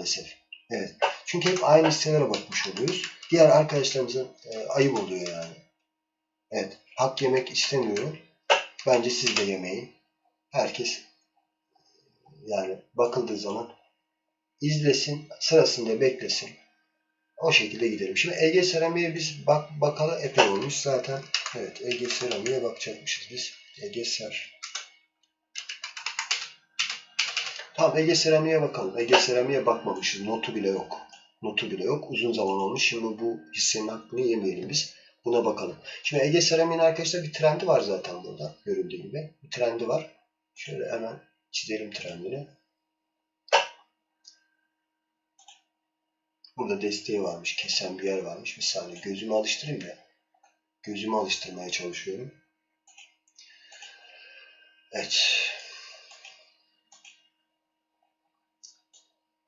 maalesef. Evet. Çünkü hep aynı hisselere bakmış oluyoruz. Diğer arkadaşlarımızın e, ayıp oluyor yani. Evet. Hak yemek istemiyorum. Bence siz de yemeyin. Herkes yani bakıldığı zaman izlesin, sırasında beklesin. O şekilde gidelim. Şimdi Ege Seramiğe biz bak bakalı epey olmuş zaten. Evet Ege Seramiğe bakacakmışız biz. Ege Ser. Tamam Ege Seramiğe bakalım. Ege Seramiğe bakmamışız. Notu bile yok. Notu bile yok. Uzun zaman olmuş. Şimdi bu hissenin hakkını yemeyelim biz. Buna bakalım. Şimdi Ege Seramiğin arkadaşlar bir trendi var zaten burada. Görüldüğü gibi. Bir trendi var. Şöyle hemen çizelim trendini. Burada desteği varmış. Kesen bir yer varmış. Bir saniye gözümü alıştırayım da. Gözümü alıştırmaya çalışıyorum. Evet.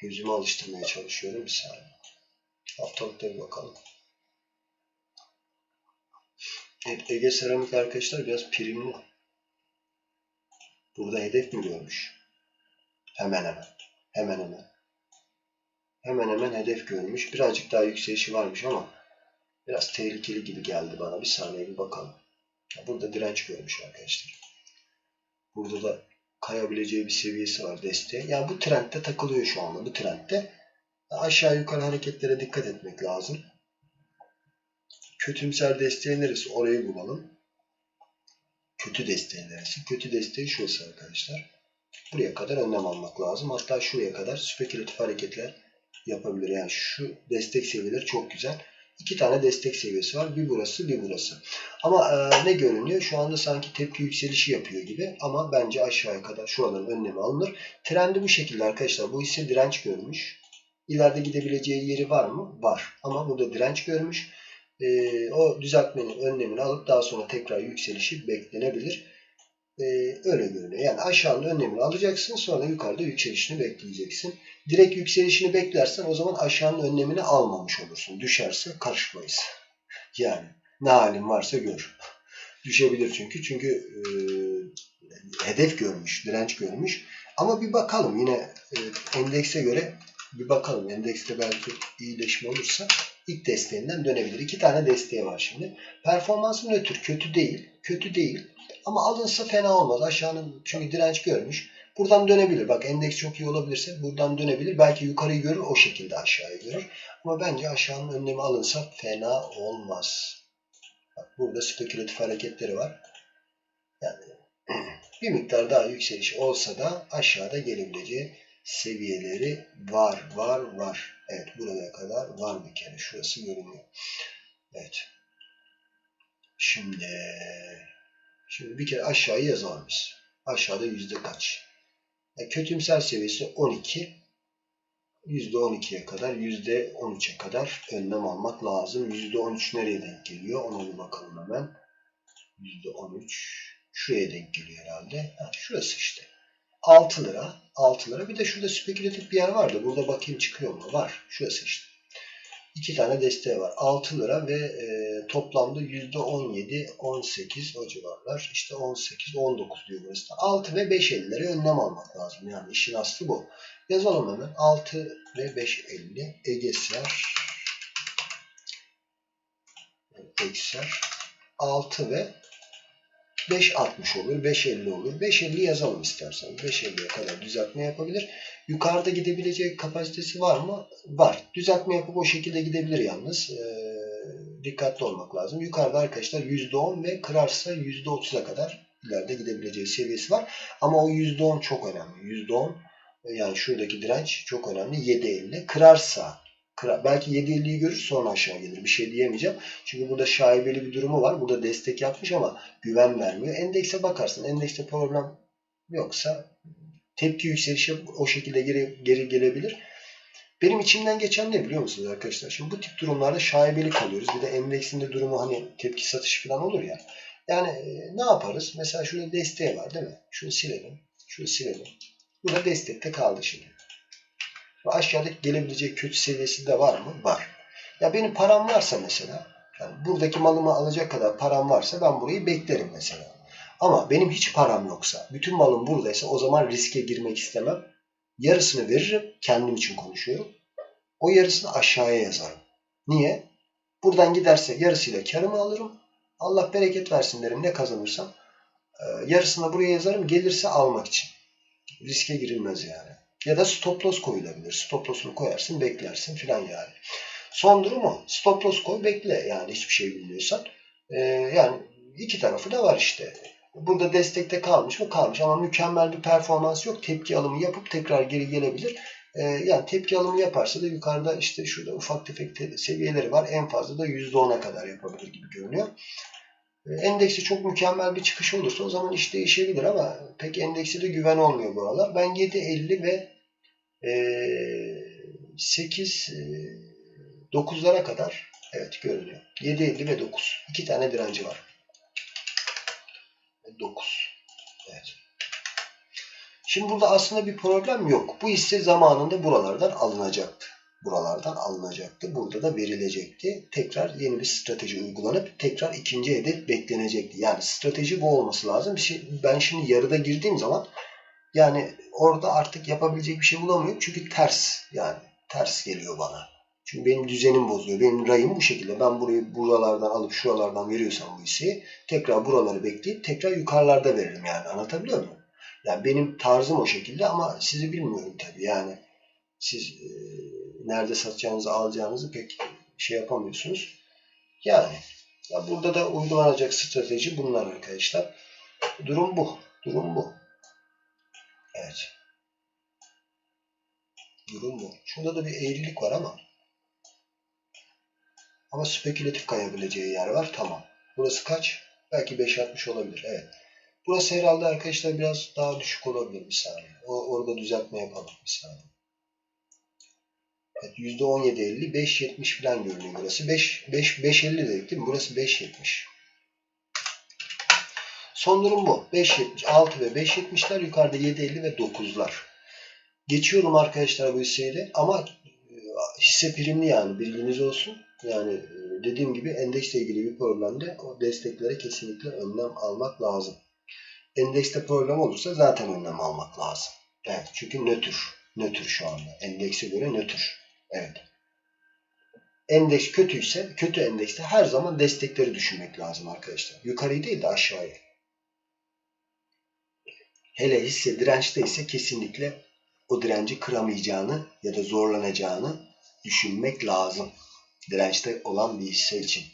Gözümü alıştırmaya çalışıyorum. Bir saniye. Haftalıkta bir bakalım. Evet, Ege Seramik arkadaşlar biraz primli. Burada hedef mi görmüş? Hemen hemen. Hemen hemen. Hemen hemen hedef görmüş. Birazcık daha yükselişi varmış ama biraz tehlikeli gibi geldi bana. Bir saniye bir bakalım. Burada direnç görmüş arkadaşlar. Burada da kayabileceği bir seviyesi var desteği. Yani bu trendde takılıyor şu anda. Bu trendde aşağı yukarı hareketlere dikkat etmek lazım. Kötümser desteği neresi? Orayı bulalım. Kötü desteği neresi? Kötü desteği şurası arkadaşlar. Buraya kadar önlem almak lazım. Hatta şuraya kadar spekülatif hareketler yapabilir. Yani şu destek seviyeleri çok güzel. İki tane destek seviyesi var. Bir burası, bir burası. Ama e, ne görünüyor? Şu anda sanki tepki yükselişi yapıyor gibi. Ama bence aşağıya kadar şuraların önlemi alınır. Trendi bu şekilde arkadaşlar. Bu hisse direnç görmüş. İleride gidebileceği yeri var mı? Var. Ama burada direnç görmüş. E, o düzeltmenin önlemini alıp daha sonra tekrar yükselişi beklenebilir. E, öyle görünüyor. Yani aşağının önlemini alacaksın. Sonra yukarıda yükselişini bekleyeceksin. Direkt yükselişini beklersen o zaman aşağının önlemini almamış olursun. Düşerse karışmayız. Yani ne halin varsa gör. Düşebilir çünkü. Çünkü e, hedef görmüş, direnç görmüş. Ama bir bakalım yine e, endekse göre bir bakalım. Endekste belki iyileşme olursa ilk desteğinden dönebilir. İki tane desteği var şimdi. Performansı nötr. Kötü değil. Kötü değil. Ama alınsa fena olmaz. Aşağının çünkü direnç görmüş. Buradan dönebilir. Bak endeks çok iyi olabilirse buradan dönebilir. Belki yukarıyı görür o şekilde aşağıya görür. Ama bence aşağının önlemi alınsa fena olmaz. Bak burada spekülatif hareketleri var. Yani bir miktar daha yükseliş olsa da aşağıda gelebileceği seviyeleri var, var, var. Evet buraya kadar var bir kere. Şurası görünüyor. Evet. Şimdi şimdi bir kere aşağıya yazalım biz. Aşağıda yüzde kaç? Yani kötümser seviyesi 12. %12'ye kadar, %13'e kadar önlem almak lazım. %13 nereye denk geliyor? Ona bir bakalım hemen. %13 şuraya denk geliyor herhalde. Ha, şurası işte. 6 lira. 6 lira. Bir de şurada spekülatif bir yer vardı. Burada bakayım çıkıyor mu? Var. Şurası işte. İki tane desteği var. 6 lira ve e, toplamda %17, 18 o civarlar. İşte 18, 19 diyor burası. 6 ve 5.50'lere önlem almak lazım. Yani işin aslı bu. Yazalım hemen. 6 ve 5.50 Egeser Egeser 6 ve 5.60 olur, 5.50 olur. 5.50 yazalım istersen. 5.50'ye kadar düzeltme yapabilir. Yukarıda gidebilecek kapasitesi var mı? Var. Düzeltme yapıp o şekilde gidebilir yalnız. Ee, dikkatli olmak lazım. Yukarıda arkadaşlar %10 ve kırarsa %30'a kadar ileride gidebileceği seviyesi var. Ama o %10 çok önemli. %10 yani şuradaki direnç çok önemli. 7.50 kırarsa kırar, belki 7.50'yi görür sonra aşağı gelir. Bir şey diyemeyeceğim. Çünkü burada şaibeli bir durumu var. Burada destek yapmış ama güven vermiyor. Endekse bakarsın. Endekste problem yoksa tepki yükselişi o şekilde geri, geri gelebilir. Benim içimden geçen ne biliyor musunuz arkadaşlar? Şimdi bu tip durumlarda şaibeli kalıyoruz. Bir de endeksinde durumu hani tepki satış falan olur ya. Yani e, ne yaparız? Mesela şurada desteği var değil mi? Şunu silelim. Şunu silelim. Burada destekte kaldı şimdi. Ve aşağıdaki gelebilecek kötü seviyesi de var mı? Var. Ya benim param varsa mesela, yani buradaki malımı alacak kadar param varsa ben burayı beklerim mesela. Ama benim hiç param yoksa, bütün malım buradaysa o zaman riske girmek istemem. yarısını veririm. Kendim için konuşuyorum. O yarısını aşağıya yazarım. Niye? Buradan giderse yarısıyla karımı alırım. Allah bereket versin derim ne kazanırsam. Ee, yarısını buraya yazarım. Gelirse almak için. Riske girilmez yani. Ya da stop loss koyulabilir. Stop loss'unu koyarsın beklersin filan yani. Son durum o. Stop loss koy bekle yani hiçbir şey bilmiyorsan. Ee, yani iki tarafı da var işte. Burada destekte kalmış mı? Kalmış ama mükemmel bir performans yok. Tepki alımı yapıp tekrar geri gelebilir. Ee, yani tepki alımı yaparsa da yukarıda işte şurada ufak tefek te- seviyeleri var. En fazla da %10'a kadar yapabilir gibi görünüyor. Ee, Endeksi çok mükemmel bir çıkış olursa o zaman iş değişebilir ama pek endeksi de güven olmuyor bu aralar. Ben 7.50 ve 8 e, 9'lara kadar evet görünüyor. 7.50 ve 9. İki tane direnci var. 9. Evet. Şimdi burada aslında bir problem yok. Bu hisse zamanında buralardan alınacaktı. Buralardan alınacaktı. Burada da verilecekti. Tekrar yeni bir strateji uygulanıp tekrar ikinci hedef beklenecekti. Yani strateji bu olması lazım. Ben şimdi yarıda girdiğim zaman yani orada artık yapabilecek bir şey bulamıyorum. Çünkü ters yani ters geliyor bana. Çünkü benim düzenim bozuyor. Benim rayım bu şekilde. Ben burayı buralardan alıp şuralardan veriyorsam bu hisseyi tekrar buraları bekleyip tekrar yukarılarda veririm yani. Anlatabiliyor muyum? Yani benim tarzım o şekilde ama sizi bilmiyorum tabii. Yani siz e, nerede satacağınızı alacağınızı pek şey yapamıyorsunuz. Yani ya burada da uygulanacak strateji bunlar arkadaşlar. Durum bu. Durum bu. Evet. Durum bu. Şurada da bir eğrilik var ama ama spekülatif kayabileceği yer var. Tamam. Burası kaç? Belki 5.60 olabilir. Evet. Burası herhalde arkadaşlar biraz daha düşük olabilir bir saniye. O, orada düzeltme yapalım bir saniye. Evet, %17.50 5.70 falan görünüyor burası. 5, 5, 5.50 dedik değil mi? Burası 5.70. Son durum bu. 5.70, 6 ve 5.70'ler yukarıda 7.50 ve 9'lar. Geçiyorum arkadaşlar bu hisseyi de ama e, hisse primli yani bilginiz olsun. Yani e, dediğim gibi endeksle ilgili bir problemde o desteklere kesinlikle önlem almak lazım. Endekste problem olursa zaten önlem almak lazım. Evet çünkü nötr. Nötr şu anda. Endekse göre nötr. Evet. Endeks kötüyse, kötü endekste her zaman destekleri düşünmek lazım arkadaşlar. Yukarıyı değil de aşağıya. Hele hisse dirençte ise kesinlikle o direnci kıramayacağını ya da zorlanacağını düşünmek lazım. Dirençte olan bir hisse için.